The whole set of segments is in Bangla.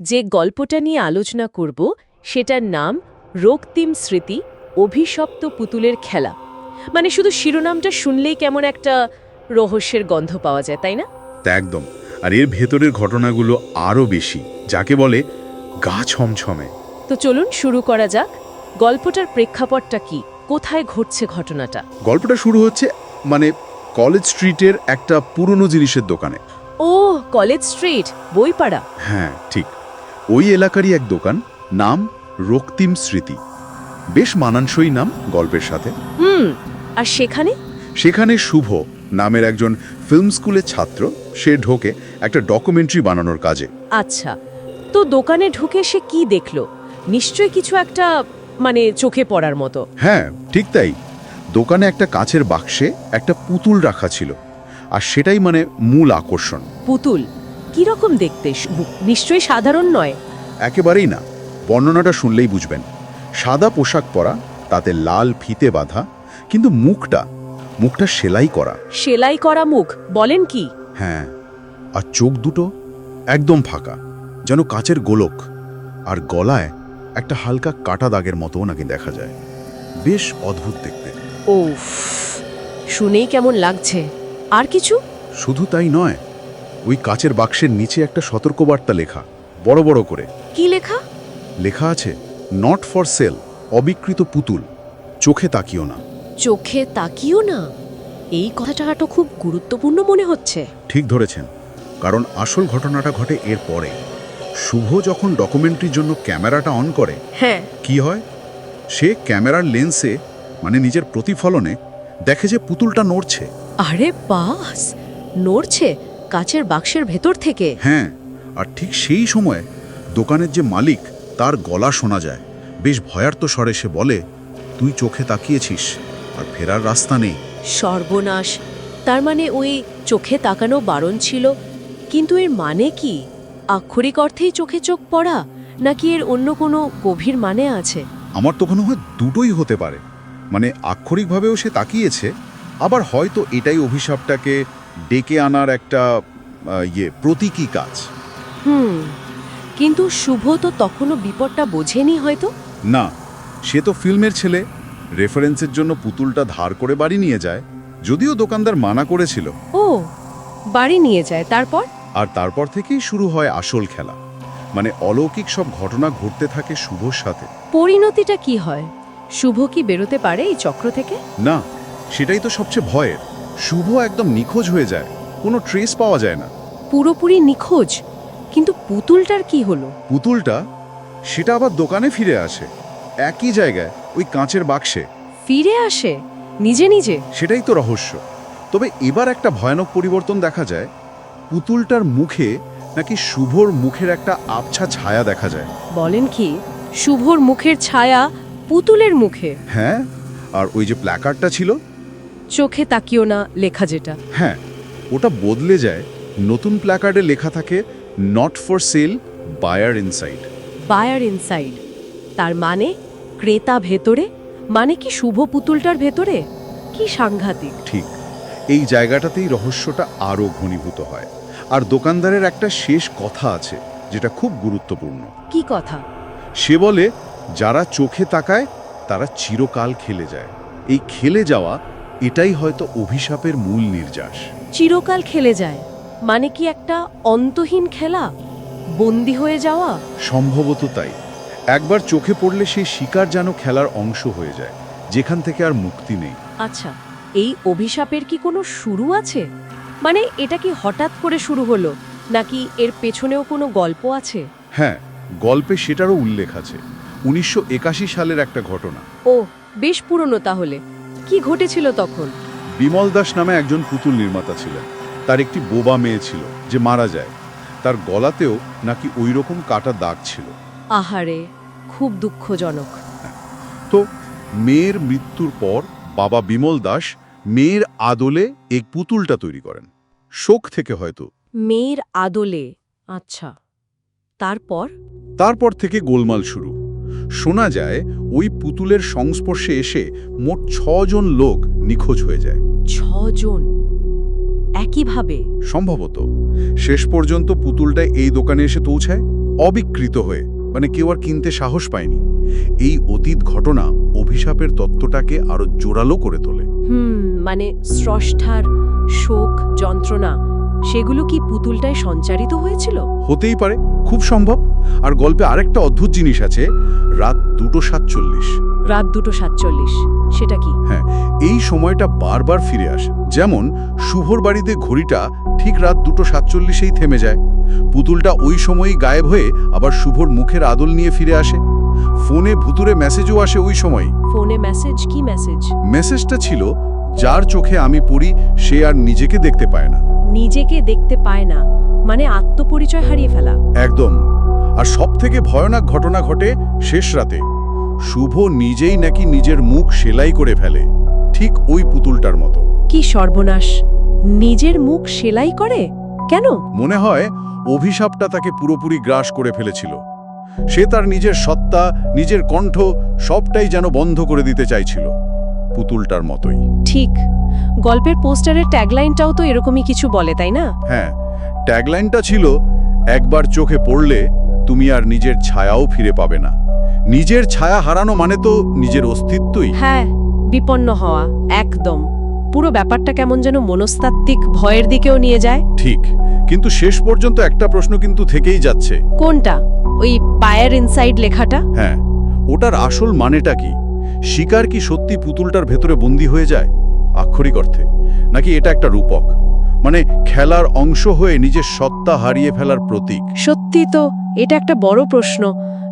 যে গল্পটা নিয়ে আলোচনা করব সেটার নাম রক্তিম স্মৃতি অভিশপ্ত পুতুলের খেলা। মানে শুধু শিরোনামটা শুনলেই কেমন একটা রহস্যের গন্ধ পাওয়া যায় তাই না? তা একদম। আর এর ভেতরের ঘটনাগুলো আরও বেশি যাকে বলে গা ছমছমে। তো চলুন শুরু করা যাক। গল্পটার প্রেক্ষাপটটা কি? কোথায় ঘটছে ঘটনাটা? গল্পটা শুরু হচ্ছে মানে কলেজ স্ট্রিটের একটা পুরনো জিনিসের দোকানে। ও কলেজ স্ট্রিট বইপাড়া। হ্যাঁ ঠিক। ওই এলাকারই এক দোকান নাম রক্তিম স্মৃতি। বেশ মানানসই নাম গল্পের সাথে। হুম আর সেখানে? সেখানে শুভ নামের একজন ফিল্ম স্কুলের ছাত্র সে ঢোকে একটা ডকুমেন্টারি বানানোর কাজে। আচ্ছা তো দোকানে ঢুকে সে কি দেখল? নিশ্চয় কিছু একটা মানে চোখে পড়ার মতো। হ্যাঁ ঠিক তাই। দোকানে একটা কাঁচের বাক্সে একটা পুতুল রাখা ছিল আর সেটাই মানে মূল আকর্ষণ। পুতুল? কীরকম দেখতে? নিশ্চয়ই সাধারণ নয়। একেবারেই না। বর্ণনাটা শুনলেই বুঝবেন। সাদা পোশাক পরা তাতে লাল ফিতে বাঁধা কিন্তু মুখটা মুখটা সেলাই করা। সেলাই করা মুখ বলেন কি? হ্যাঁ আর চোখ দুটো একদম ফাঁকা যেন কাচের গোলক। আর গলায় একটা হালকা কাটা দাগের মতো নাকি দেখা যায়। বেশ অদ্ভুত দেখতে। ও শুনেই কেমন লাগছে। আর কিছু? শুধু তাই নয় ওই কাচের বাক্সের নিচে একটা সতর্কবার্তা লেখা। বড় বড় করে। কি লেখা? লেখা আছে নট ফর সেল অবিকৃত পুতুল। চোখে তাকিও না। চোখে তাকিও না? এই কথাটা তো খুব গুরুত্বপূর্ণ মনে হচ্ছে। ঠিক ধরেছেন কারণ আসল ঘটনাটা ঘটে এর পরে। শুভ যখন ডকুমেন্টারির জন্য ক্যামেরাটা অন করে হ্যাঁ। কি হয়? সে ক্যামেরার লেন্সে মানে নিজের প্রতিফলনে দেখে যে পুতুলটা নড়ছে। আরে বাস! নড়ছে? কাচের বাক্সের ভেতর থেকে। হ্যাঁ আর ঠিক সেই সময় দোকানের যে মালিক তার গলা শোনা যায়। বেশ ভয়ার্ত স্বরে সে বলে তুই চোখে তাকিয়েছিস আর ফেরার রাস্তা নেই। সর্বনাশ। তার মানে ওই চোখে তাকানো বারণ ছিল। কিন্তু এর মানে কি? আক্ষরিক অর্থেই চোখে চোখ পড়া নাকি এর অন্য কোনো গভীর মানে আছে? আমার তো মনে হয় দুটোই হতে পারে। মানে আক্ষরিকভাবেও সে তাকিয়েছে আবার হয়তো এটাই অভিশাপটাকে ডেকে আনার একটা ইয়ে প্রতীকী কাজ। হুম কিন্তু শুভ তো তখনও বিপদটা বোঝেনি হয়তো? না সে তো ফিল্মের ছেলে। রেফারেন্সের জন্য পুতুলটা ধার করে বাড়ি নিয়ে যায় যদিও দোকানদার মানা করেছিল। ও বাড়ি নিয়ে যায় তারপর? আর তারপর থেকেই শুরু হয় আসল খেলা। মানে অলৌকিক সব ঘটনা ঘটতে থাকে শুভর সাথে। পরিণতিটা কি হয়? শুভ কি বেরোতে পারে এই চক্র থেকে? না সেটাই তো সবচেয়ে ভয়ের। শুভ একদম নিখোঁজ হয়ে যায়। কোনো ট্রেস পাওয়া যায় না। পুরোপুরি নিখোঁজ? কিন্তু পুতুলটার কি হলো? পুতুলটা সেটা আবার দোকানে ফিরে আসে। একই জায়গায় ওই কাঁচের বাক্সে। ফিরে আসে? নিজে নিজে? সেটাই তো রহস্য। তবে এবার একটা ভয়ানক পরিবর্তন দেখা যায়। পুতুলটার মুখে নাকি শুভর মুখের একটা আবছা ছায়া দেখা যায়। বলেন কি শুভর মুখের ছায়া পুতুলের মুখে। হ্যাঁ আর ওই যে প্ল্যাকার্ডটা ছিল চোখে তাকিও না লেখা যেটা। হ্যাঁ ওটা বদলে যায় নতুন প্ল্যাকার্ডে লেখা থাকে not for sale buyer inside buyer inside তার মানে ক্রেতা ভেতরে? মানে কি শুভ পুতুলটার ভেতরে? কি সাংঘাতিক। ঠিক এই জায়গাটাতেই রহস্যটা আরও ঘনীভূত হয়। আর দোকানদারের একটা শেষ কথা আছে যেটা খুব গুরুত্বপূর্ণ। কি কথা? সে বলে যারা চোখে তাকায় তারা চিরকাল খেলে যায়। এই খেলে যাওয়া এটাই হয়তো অভিশাপের মূল নির্যাস। চিরকাল খেলে যায়। মানে কি একটা অন্তহীন খেলা? বন্দি হয়ে যাওয়া? সম্ভবত তাই। একবার চোখে পড়লে সেই শিকার যেন খেলার অংশ হয়ে যায় যেখান থেকে আর মুক্তি নেই। আচ্ছা এই অভিশাপের কি কোনো শুরু আছে? মানে এটা কি হঠাৎ করে শুরু হলো নাকি এর পেছনেও কোনো গল্প আছে? হ্যাঁ গল্পে সেটারও উল্লেখ আছে। উনিশশো একাশি সালের একটা ঘটনা। ও বেশ পুরনো তাহলে। কি ঘটেছিল তখন? বিমল দাস নামে একজন পুতুল নির্মাতা ছিলেন। তার একটি বোবা মেয়ে ছিল যে মারা যায়। তার গলাতেও নাকি ওই রকম কাটা দাগ ছিল। আহারে খুব দুঃখজনক। তো মেয়ের মৃত্যুর পর বাবা বিমল দাস মেয়ের আদলে এই পুতুলটা তৈরি করেন। শোক থেকে হয়তো। মেয়ের আদলে আচ্ছা। তারপর? তারপর থেকে গোলমাল শুরু। শোনা যায় ওই পুতুলের সংস্পর্শে এসে মোট ছজন লোক নিখোঁজ হয়ে যায়। ছজন? একইভাবে? সম্ভবত। শেষ পর্যন্ত পুতুলটা এই দোকানে এসে পৌঁছায় অবিকৃত হয়ে। মানে কেউ আর কিনতে সাহস পায়নি। এই অতীত ঘটনা অভিশাপের তত্ত্বটাকে আরও জোরালো করে তোলে। হুম মানে স্রষ্টার শোক যন্ত্রণা সেগুলো কি পুতুলটায় সঞ্চারিত হয়েছিল? হতেই পারে খুব সম্ভব। আর গল্পে আরেকটা অদ্ভুত জিনিস আছে রাত দুটো সাতচল্লিশ। রাত দুটো সাতচল্লিশ সেটা কি? হ্যাঁ এই সময়টা বারবার ফিরে আসে। যেমন শুভর বাড়িতে ঘড়িটা ঠিক রাত দুটো সাতচল্লিশেই থেমে যায়। পুতুলটা ওই সময়ই গায়েব হয়ে আবার শুভর মুখের আদল নিয়ে ফিরে আসে। ফোনে ভুতুরে মেসেজও আসে ওই সময়ই। ফোনে মেসেজ কি মেসেজ মেসেজটা ছিল যার চোখে আমি পড়ি সে আর নিজেকে দেখতে পায় না। নিজেকে দেখতে পায় না মানে আত্মপরিচয় হারিয়ে ফেলা। একদম। আর সব থেকে ভয়ানক ঘটনা ঘটে শেষ রাতে। শুভ নিজেই নাকি নিজের মুখ সেলাই করে ফেলে ঠিক ওই পুতুলটার মতো। কি সর্বনাশ! নিজের মুখ সেলাই করে? কেন? মনে হয় অভিশাপটা তাকে পুরোপুরি গ্রাস করে ফেলেছিল। সে তার নিজের সত্তা নিজের কণ্ঠ সবটাই যেন বন্ধ করে দিতে চাইছিল। পুতুলটার মতোই। ঠিক। গল্পের পোস্টারের ট্যাগলাইনটাও তো এরকমই কিছু বলে তাই না? হ্যাঁ ট্যাগলাইনটা ছিল একবার চোখে পড়লে তুমি আর নিজের ছায়াও ফিরে পাবে না। নিজের ছায়া হারানো মানে তো নিজের অস্তিত্বই। হ্যাঁ বিপন্ন হওয়া একদম। পুরো ব্যাপারটা কেমন যেন মনস্তাত্ত্বিক ভয়ের দিকেও নিয়ে যায়। ঠিক কিন্তু শেষ পর্যন্ত একটা প্রশ্ন কিন্তু থেকেই যাচ্ছে। কোনটা? ওই পায়ের ইনসাইড লেখাটা? হ্যাঁ ওটার আসল মানেটা কি? শিকার কি সত্যি পুতুলটার ভেতরে বন্দী হয়ে যায়? আক্ষরিক অর্থে নাকি এটা একটা রূপক? মানে খেলার অংশ হয়ে নিজের সত্তা হারিয়ে ফেলার প্রতীক। সত্যি তো এটা একটা বড় প্রশ্ন।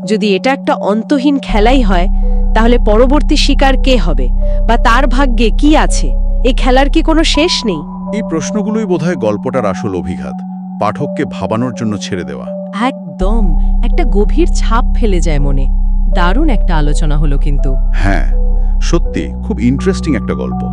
যদি এটা একটা অন্তহীন খেলাই হয় তাহলে পরবর্তী শিকার কে হবে? বা তার ভাগ্যে কি আছে? এই খেলার কি কোনো শেষ নেই? এই প্রশ্নগুলোই বোধহয় গল্পটার আসল অভিঘাত পাঠককে ভাবানোর জন্য ছেড়ে দেওয়া। একদম একটা গভীর ছাপ ফেলে যায় মনে। দারুণ একটা আলোচনা হলো কিন্তু। হ্যাঁ সত্যি খুব ইন্টারেস্টিং একটা গল্প।